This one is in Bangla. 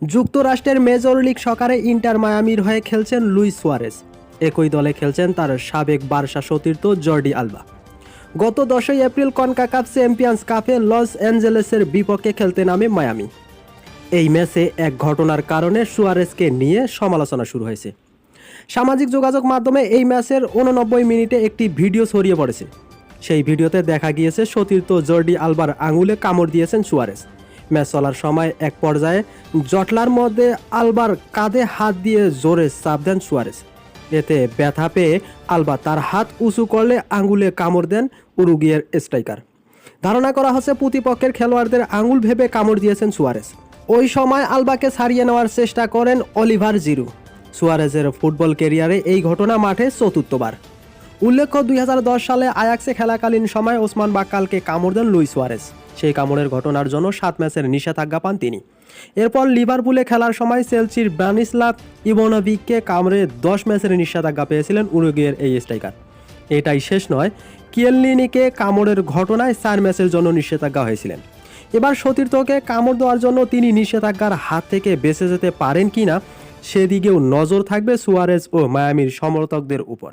যুক্তরাষ্ট্রের মেজর লিগ সকারে ইন্টার মায়ামির হয়ে খেলছেন লুইস সুয়ারেস একই দলে খেলছেন তার সাবেক বার্সা সতীর্থ জর্ডি আলবা গত দশই এপ্রিল কনকাকাপ চ্যাম্পিয়ন্স কাপে লস অ্যাঞ্জেলেসের বিপক্ষে খেলতে নামে মায়ামি। এই ম্যাচে এক ঘটনার কারণে সুয়ারেসকে নিয়ে সমালোচনা শুরু হয়েছে। সামাজিক যোগাযোগ মাধ্যমে এই ম্যাচের উননব্বই মিনিটে একটি ভিডিও ছড়িয়ে পড়েছে। সেই ভিডিওতে দেখা গিয়েছে সতীর্থ জর্ডি আলবার আঙুলে কামড় দিয়েছেন সুয়ারেস ম্যাচ চলার সময় এক পর্যায়ে জটলার মধ্যে আলবার কাঁধে হাত দিয়ে জোরে চাপ দেন সুয়ারেস এতে ব্যথা পেয়ে আলবা তার হাত উঁচু করলে আঙ্গুলে কামড় দেন উরুগিয়ের স্ট্রাইকার। ধারণা করা হচ্ছে প্রতিপক্ষের খেলোয়াড়দের আঙুল ভেবে কামড় দিয়েছেন সুয়ারেস ওই সময় আলবাকে ছাড়িয়ে নেওয়ার চেষ্টা করেন অলিভার জিরু। সুয়ারেজের ফুটবল কেরিয়ারে এই ঘটনা মাঠে চতুর্থবার। উল্লেখ্য দুই হাজার দশ সালে আয়াক্সে খেলাকালীন সময় ওসমান বাক্কালকে কামড় দেন লুই সুয়ারেস সেই কামড়ের ঘটনার জন্য সাত ম্যাচের নিষেধাজ্ঞা পান তিনি। এরপর লিভারপুলে খেলার সময় চেলসির ব্রানিস্লাভ ইভোনভিককে কামড়ে দশ ম্যাচের নিষেধাজ্ঞা পেয়েছিলেন উরুগুয়ের এই স্ট্রাইকার। এটাই শেষ নয়, কিয়েলনিনিকে কামড়ের ঘটনায় চার ম্যাচের জন্য নিষেধাজ্ঞা হয়েছিলেন। এবার সতীর্থকে কামড় দেওয়ার জন্য তিনি নিষেধাজ্ঞার হাত থেকে বেঁচে যেতে পারেন কিনা সেদিকেও নজর থাকবে সুয়ারেজ ও মায়ামির সমর্থকদের উপর।